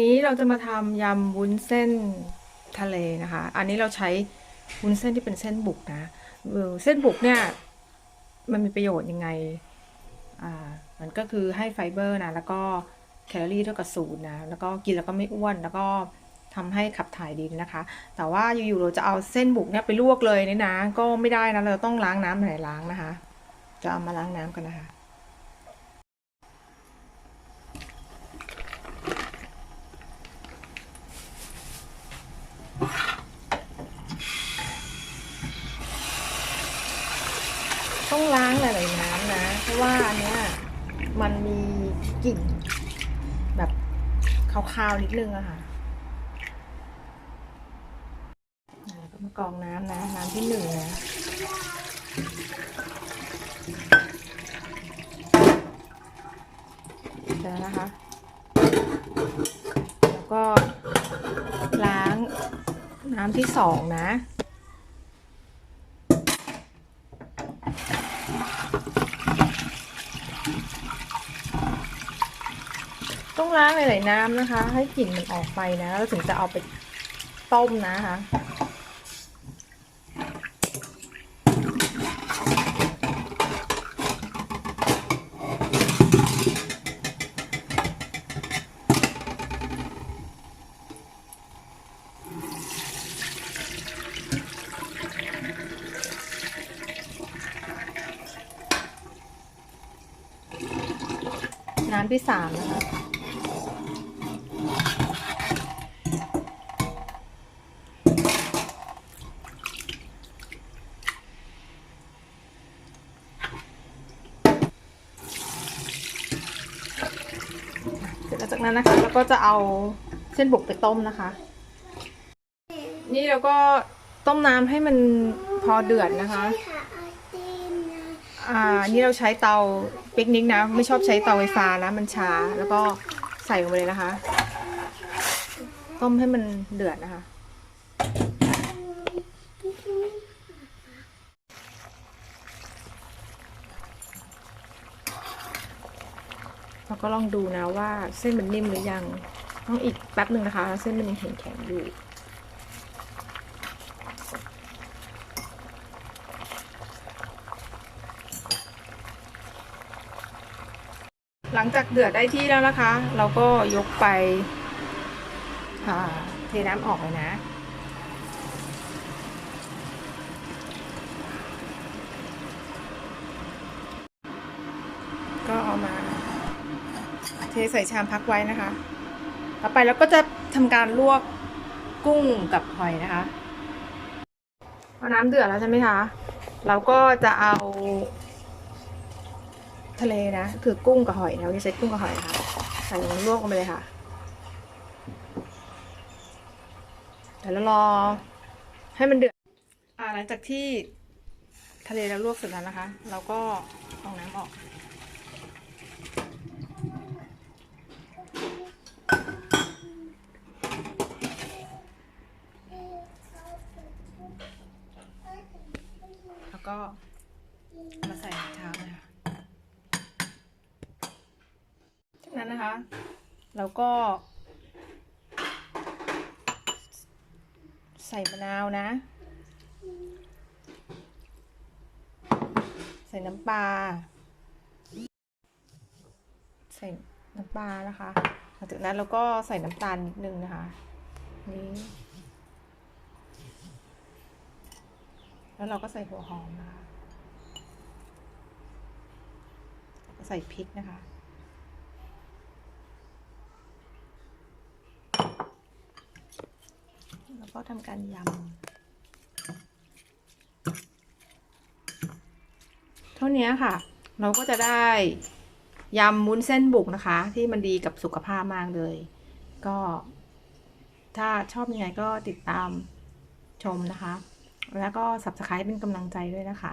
นี้เราจะมาทำยำวุ้นเส้นทะเลนะคะ อันนี้เราใช้วุ้นเส้นที่เป็นเส้นบุกนะเส้นบุกเนี่ยมันมีประโยชน์ยังไง อ่า มันก็คือให้ไฟเบอร์นะ แล้วก็แคลอรี่เท่ากับศูนย์นะ แล้วก็กินแล้วก็ไม่อ้วน แล้วก็ทำให้ขับถ่ายดีนะคะ แต่ว่าอยู่ๆเราจะเอาเส้นบุกเนี่ยไปลวกเลยเนี่ยนะ ก็ไม่ได้นะ เราต้องล้างน้ำไหนล้างนะคะ จะเอามาล้างน้ำกันนะคะ ต้องล้างหลายๆน้ำนะ เพราะว่าอันเนี้ยมันมีกลิ่นแบบคาวๆนิดนึงอะค่ะแล้วก็มากรองน้ำนะ น้ำที่หนึ่งนะเสร็จแล้วนะคะ แล้วก็ล้างน้ำที่สองนะ ต้องล้างหลายๆน้ำนะคะ ให้กลิ่นมันออกไปนะ แล้วถึงจะเอาไปต้มนะคะน้ำที่สามนะคะ จากนั้นนะคะเราก็จะเอาเส้นบุกไปต้มนะคะ นี่เราก็ต้มน้ำให้มันพอเดือดนะคะค่ะไอติมนะอ่า นี่เราใช้เตาปิกนิกนะ ไม่ชอบใช้เตาไฟฟ้านะมันช้า แล้วก็ใส่ลงไปเลยนะคะ ต้มให้มันเดือดนะคะ ก็ลองดูนะว่าเส้นมันนิ่มหรือยัง ต้องอีกแป๊บหนึ่งนะคะ เส้นมันยังแข็งๆอยู่หลังจากเดือดได้ที่แล้วนะคะ เราก็ยกไปเทน้ำออกเลยนะ ก็เอามา เท ใส่ชามพักไว้นะคะ ต่อไปเราก็จะทำการลวกกุ้งกับหอยนะคะพอน้ำเดือดแล้วใช่ไหมคะ เราก็จะเอา ทะเลนะ คือกุ้งกับหอยนะเราจะใช้กุ้งกับหอยนะคะใส่ลงลวกลงไปเลยค่ะเดี๋ยวเรารอให้มันเดือดอ่าหลังจากที่ทะเลเราลวกเสร็จแล้วนะคะ เราก็เอาน้ำออก ก็มาใส่ในชามเลยค่ะจากนั้นนะคะ เราก็ ใส่มะนาวนะ ใส่น้ำปลาใส่น้ำปลานะคะหลังจากนั้นเราก็ใส่น้ำตาลนิดนึงนะคะ นี่ แล้วเราก็ใส่หัวหอมนะคะ ใส่พริกนะคะ แล้วก็ทำการยำ เท่านี้ค่ะ เราก็จะได้ยำมุ้นเส้นบุกนะคะ ที่มันดีกับสุขภาพมากเลย ก็ถ้าชอบยังไงก็ติดตามชมนะคะ แล้วก็ subscribe เป็นกำลังใจด้วยนะคะ